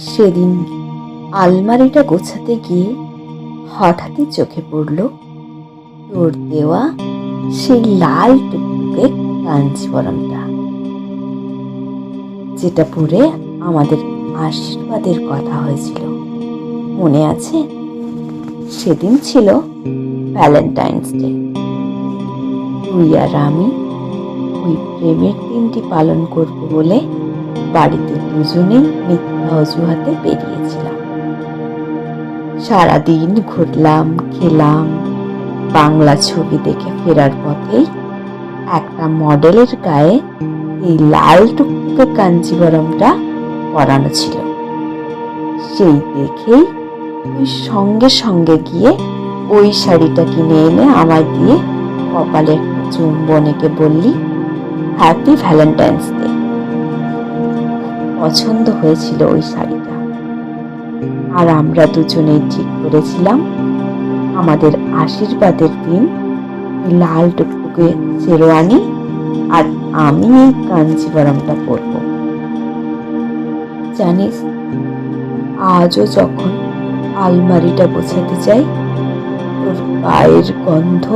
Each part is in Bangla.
সেদিন আলমারিটা গোছাতে গিয়ে হঠাৎই চোখে পড়ল, তোর দেওয়া সেই লাল টুকটুকে কাঞ্জিবরমটা যেটা পরে আমাদের আশীর্বাদের কথা হয়েছিল। মনে আছে? সেদিন ছিল ভ্যালেন্টাইন্স ডে। তুই আর আমি ওই প্রেমের দিনটি পালন করব বলে বাড়িতে দুজনেই মিথ্যা অজুহাতে বেরিয়েছিলাম। সারাদিন ঘুরলাম, খেলাম, বাংলা ছবি দেখে ফেরার পথেই একটা মডেলের গায়ে এই লাল টুকটুকে কাঞ্জিবরমটা পরানো ছিল। সেই দেখেই তুই সঙ্গে সঙ্গে গিয়ে ওই শাড়িটা কিনে এনে আমায় দিয়ে কপালে একটা চুম্বন এঁকে বললি হ্যাপি ভ্যালেন্টাইন্স ডে পছন্দ হয়েছিল ওই শাড়িটা। আর আমরা দুজনেই ঠিক করেছিলাম, আমাদের আশীর্বাদের দিন লাল টুকটুকে শেরওয়ানি আর আমি এই কাঞ্চিবরমটা পরব। জানিস, আজও যখন আলমারিটা গোছাতে যাই, তোর পায়ের গন্ধ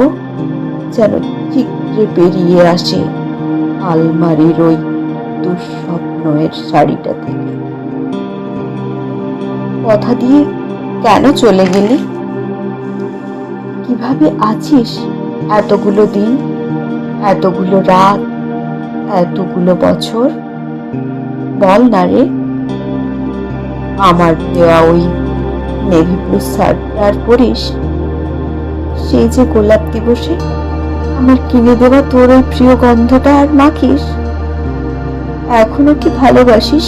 যেন চিত্রে বেরিয়ে আসে আলমারির ওই দুঃস্বপ্নের শাড়িটা থেকে কথা দিয়ে কেন চলে গেলি? কীভাবে আছিস এতগুলো দিন, এতগুলো রাত, এতগুলো বছর? বল না রে। আমার দেওয়া ওই নেভি ব্লু শার্টটা আর পরিস। সেই যে গোলাপ দিবসে আমার কিনে দেওয়া তোর ওই প্রিয় গন্ধটা আর মাখিস। এখনও কি ভালোবাসিস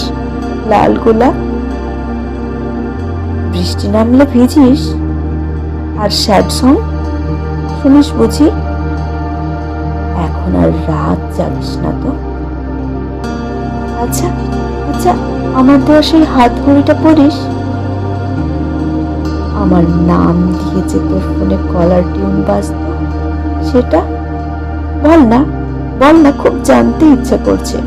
লাল গোলাপ বৃষ্টি নামলে ভিজিস, আর স্যাড সং? শুনিস বুঝি? এখন আর রাত জাগিস না তো। আচ্ছা আচ্ছা আমার দেওয়া সেই হাত ঘড়িটা পড়িস। আমার নাম দিয়ে যে তোর ফোনে কলার টিউন বাজত, সেটা বল না বল না, খুব জানতে ইচ্ছা করছে।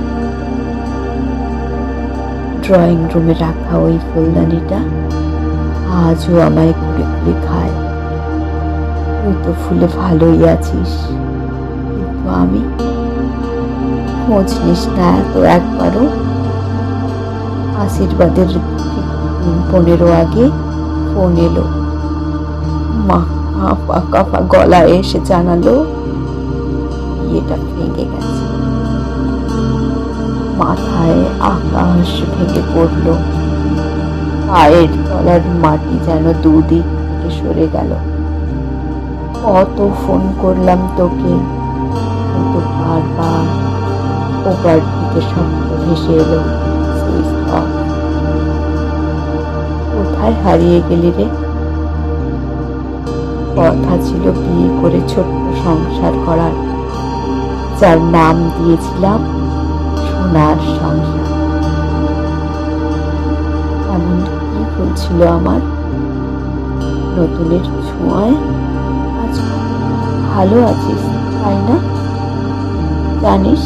ড্রয়িং রুমে রাখা ওই ফুলদানিটা আজও আমায় ঘুরে ঘুরে খায়। তুই তো ফুলে ভালোই আছিস, কিন্তু আমি খোঁজ নিস না এত একবারও। আশীর্বাদের পনেরো আগে ফোন এলো। মা কাঁপা গলায় এসে জানালো, বিয়েটা ভেঙে গেছে। মাথায় আকাশ ভেঙে পড়ল। পায়ের তলার মাটি যেন দুদিক থেকে সরে গেল। কত ফোন করলাম তোকে, কিন্তু বারবার ওপার থেকে শব্দ ভেসে এলো কোথায় হারিয়ে গেলি রে? কথা ছিল বিয়ে করে ছোট্ট সংসার করার, যার নাম দিয়েছিলাম সোনার সংসার এমন কি ছিল আমার? নতুনের ছোঁয়ায় আজ ভালো আছিস, তাই না? জানিস,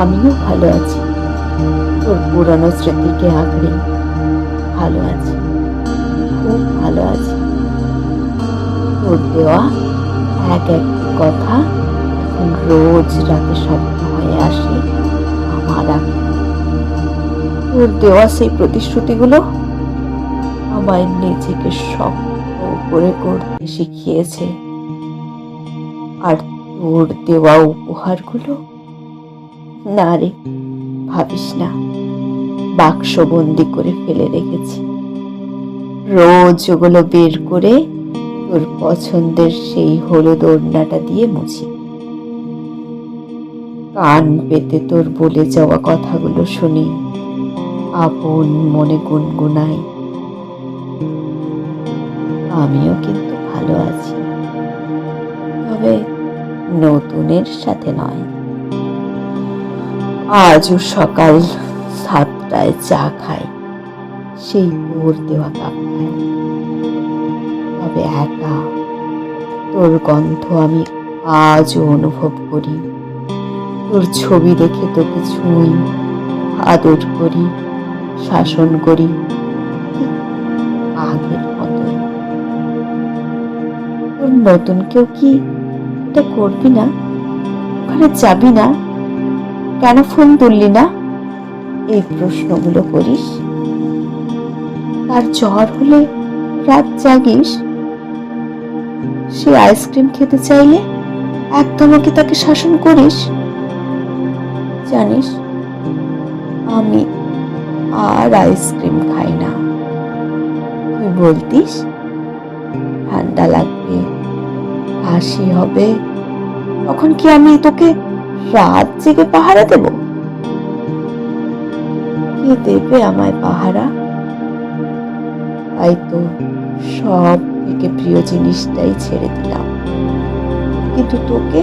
আমিও ভালো আছি। তোর পুরানো স্মৃতিকে আঁকড়ে ভালো আছি, খুব ভালো আছি। তোর দেওয়া এক এক কথা রোজ রাতে স্বপ্ন হয়ে আসে। আগে তোর দেওয়া সেই প্রতিশ্রুতিগুলো আমায় নিজেকে শক্ত করে করতে শিখিয়েছে। আর তোর দেওয়া উপহারগুলো? না রে, ভাবিস না। বাক্সবন্দি করে ফেলে রেখেছি। রোজ ওগুলো বের করে তোর পছন্দের সেই হলুদ ওড়নাটা দিয়ে মুছি। কান পেতে তোর বলে যাওয়া কথাগুলো শুনি। আপন মনে গুনগুনাই। আমিও কিন্তু ভালো আছি। তবে নতুনের সাথে নয়। আজও সকাল সাতটায় চা খাই। সেই তোর দেওয়া কাপটায় তবে একা। তোর গন্ধ আমি আজও অনুভব করি। তোর ছবি দেখে তোকে ছুঁই, আদর করি, শাসন করি আগের মতোই তোর নতুন কেউ কি এটা করবি না? ওখানে যাবি না? কেন ফোন তুললি না? এই প্রশ্নগুলো করিস। তার জ্বর হলে রাত জাগিস। সে আইসক্রিম খেতে চাইলে একদম ওকে তাকে শাসন করিস। জানিস, আমি আর আইসক্রিম খাই না। তুই বলতিস, ঠান্ডা লাগবে, হাসি হবে, তখন কি আমি তোকে রাত জেগে পাহারা দেব? কে দেবে আমায় পাহারা? তাই তো সব থেকে প্রিয় জিনিসটাই ছেড়ে দিলাম। কিন্তু তোকে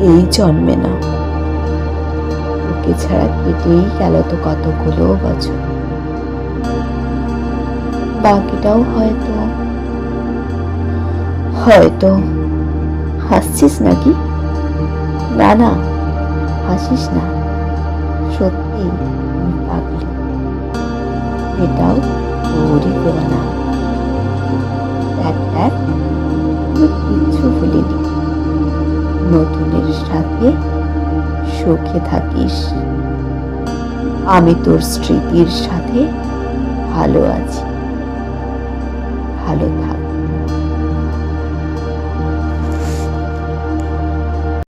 এই জন্মে না। তোকে ছাড়া কেটেই গেল তো কতগুলো বছর। বাকিটাও হয়তো। হয়তো। হাসছিস নাকি? না না, হাসিস না। সত্যি পাগলি। এটাও না দেখ দেখ, আমি কিচ্ছু ভুলিনি। নতুনের সাথে সুখে থাকিস। আমি তোর স্মৃতির সাথে ভালো আছি। ভালো